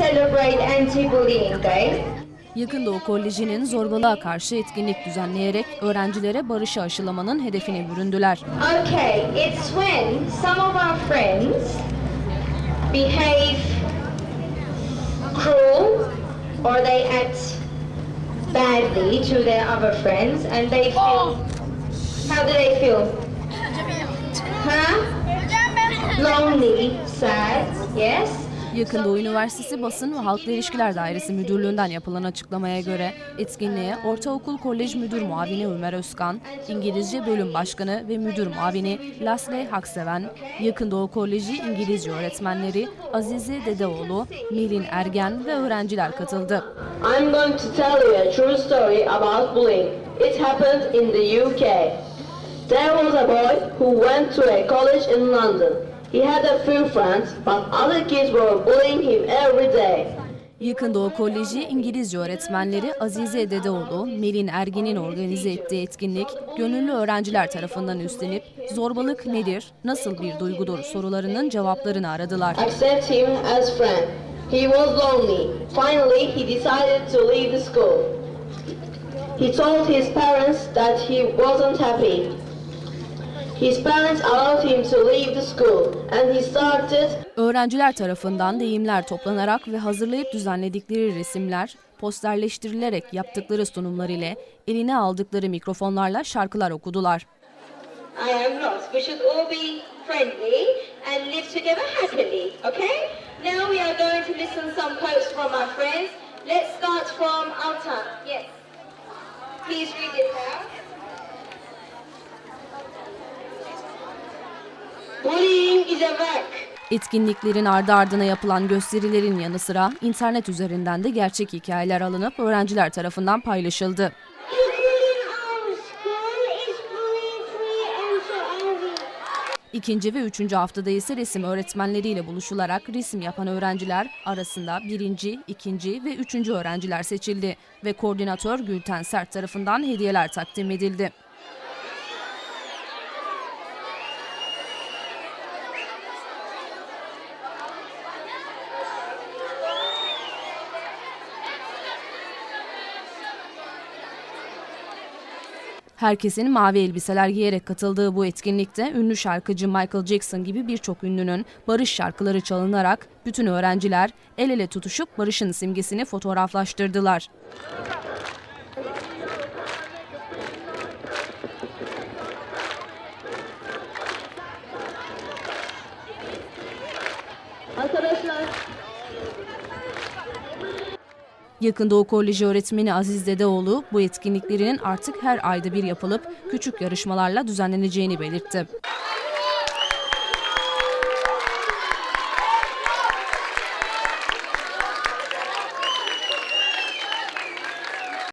celebrate Anti-Bullying Day. Yakın Doğu Koleji'nin zorbalığa karşı etkinlik düzenleyerek öğrencilere barışı aşılamanın hedefine büründüler. Okay, it's when some of our friends behave cruel or they act badly to their other friends and they feel. How do they feel? Huh? Lonely, sad, yes? Yakın Doğu Üniversitesi Basın ve Halkla İlişkiler Dairesi Müdürlüğü'nden yapılan açıklamaya göre etkinliğe Ortaokul Kolej Müdür Muavini Ömer Özkan, İngilizce Bölüm Başkanı ve Müdür Muavini Lasley Hakseven, Yakın Doğu Koleji İngilizce öğretmenleri Azize Dedeoğlu, Melin Ergen ve öğrenciler katıldı. I'm going to tell you a true story about bullying. It happened in the UK. There was a boy who went to a college in London. He had a few friends, but other kids were bullying him every day. Yakın Doğu Koleji İngilizce öğretmenleri Azize Dedeoğlu, Melin Ergen'in organize ettiği etkinlik, gönüllü öğrenciler tarafından üstlenip zorbalık nedir, nasıl bir duygudur sorularının cevaplarını aradılar. Accept him as friend. He was lonely. Finally, he decided to leave the school. He told his parents that he wasn't happy. His parents allowed him to leave the school and he started Öğrenciler tarafından deyimler toplanarak ve hazırlayıp düzenledikleri resimler, posterleştirilerek yaptıkları sunumlar ile eline aldıkları mikrofonlarla şarkılar okudular. I am lost. We should all be friendly and live together happily, okay? Now we are going to listen some quotes from our friends. Let's start from Altan. Yes. Please read it out. Etkinliklerin ardı ardına yapılan gösterilerin yanı sıra internet üzerinden de gerçek hikayeler alınıp öğrenciler tarafından paylaşıldı. İkinci ve üçüncü haftada ise resim öğretmenleriyle buluşularak resim yapan öğrenciler arasında birinci, ikinci ve üçüncü öğrenciler seçildi ve koordinatör Gülten Sert tarafından hediyeler takdim edildi. Herkesin mavi elbiseler giyerek katıldığı bu etkinlikte ünlü şarkıcı Michael Jackson gibi birçok ünlünün barış şarkıları çalınarak bütün öğrenciler el ele tutuşup barışın simgesini fotoğraflaştırdılar. Arkadaşlar Yakın Doğu Koleji öğretmeni Aziz Dedeoğlu bu etkinliklerinin artık her ayda bir yapılıp küçük yarışmalarla düzenleneceğini belirtti.